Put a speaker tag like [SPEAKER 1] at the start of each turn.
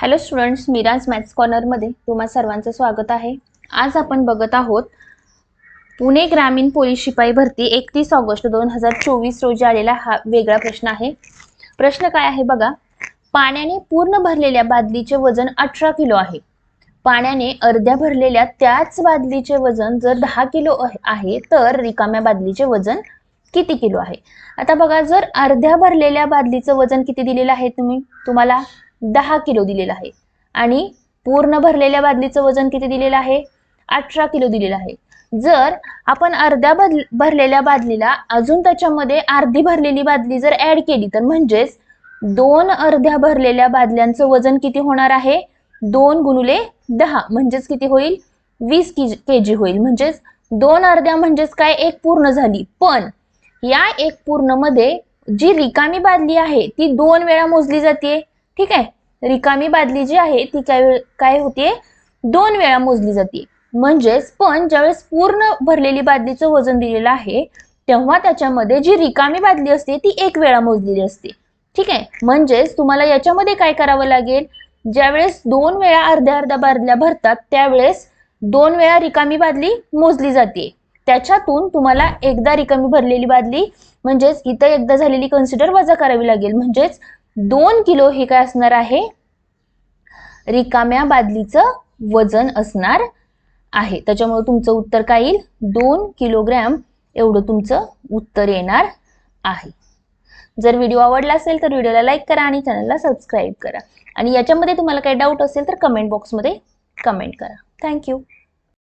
[SPEAKER 1] Hello students Miraj maths कॉर्नरमध्ये तुम्हा सर्वांचं स्वागत आहे. आज आपण बघत आहोत पुणे ग्रामीण पोलीस शिपाई भरती एकतीस ऑगस्ट दोन हजार चोवीस रोजी आलेला हा वेगळा प्रश्न आहे. प्रश्न काय आहे बघा पाण्याने पूर्ण भरलेल्या बादलीचे वजन अठरा किलो आहे. पाण्याने अर्ध्या भरलेल्या त्याच बादलीचे वजन जर दहा किलो आहे- आहे तर रिकाम्या बादलीचे वजन किती किलो आहे? आता बघा जर अर्ध्या भरलेल्या बादलीचं वजन किती दिलेलं आहे तुम्ही? तुम्हाला दहा किलो दिलेला आहे. आणि पूर्ण भरलेल्या बादलीचं वजन किती दिलेलं आहे? अठरा किलो दिलेलं आहे. जर आपण अर्ध्या भरलेल्या बादलीला अजून त्याच्यामध्ये अर्धी भरलेली बादली जर ऍड केली तर म्हणजेच दोन अर्ध्या भरलेल्या बादल्यांचं वजन किती होणार आहे? दोन गुणुले दहा म्हणजेच किती होईल? वीस के जी होईल. म्हणजेच दोन अर्ध्या म्हणजेच काय? एक पूर्ण झाली. पण या एक पूर्णमध्ये जी रिकामी बादली आहे ती दोन वेळा मोजली जाते. ठीक आहे? रिकामी बादली जी आहे ती काय काय होते दोन वेळा मोजली जाते म्हणजेच पण ज्यावेळेस पूर्ण भरलेली बादलीचं वजन दिलेलं आहे तेव्हा त्याच्यामध्ये जी रिकामी बादली असते ती एक वेळा मोजलेली असते. ठीक आहे? म्हणजेच तुम्हाला याच्यामध्ये काय करावं लागेल? ज्यावेळेस दोन वेळा अर्ध्या अर्ध्या बादल्या भरतात त्यावेळेस दोन वेळा रिकामी बादली मोजली जाते. त्याच्यातून तुम्हाला एकदा रिकामी भरलेली बादली म्हणजेच इथं एकदा झालेली कन्सिडर वजा करावी लागेल. म्हणजेच दोन किलो हे काय असणार आहे? रिकाम्या बादलीचं वजन असणार आहे. त्याच्यामुळे तुमचं उत्तर काय येईल? दोन किलोग्रॅम एवढं तुमचं उत्तर येणार आहे. जर व्हिडिओ आवडला असेल तर व्हिडिओला लाईक करा आणि चॅनलला सबस्क्राईब करा. आणि याच्यामध्ये तुम्हाला काही डाऊट असेल तर कमेंट बॉक्समध्ये कमेंट करा. थँक्यू.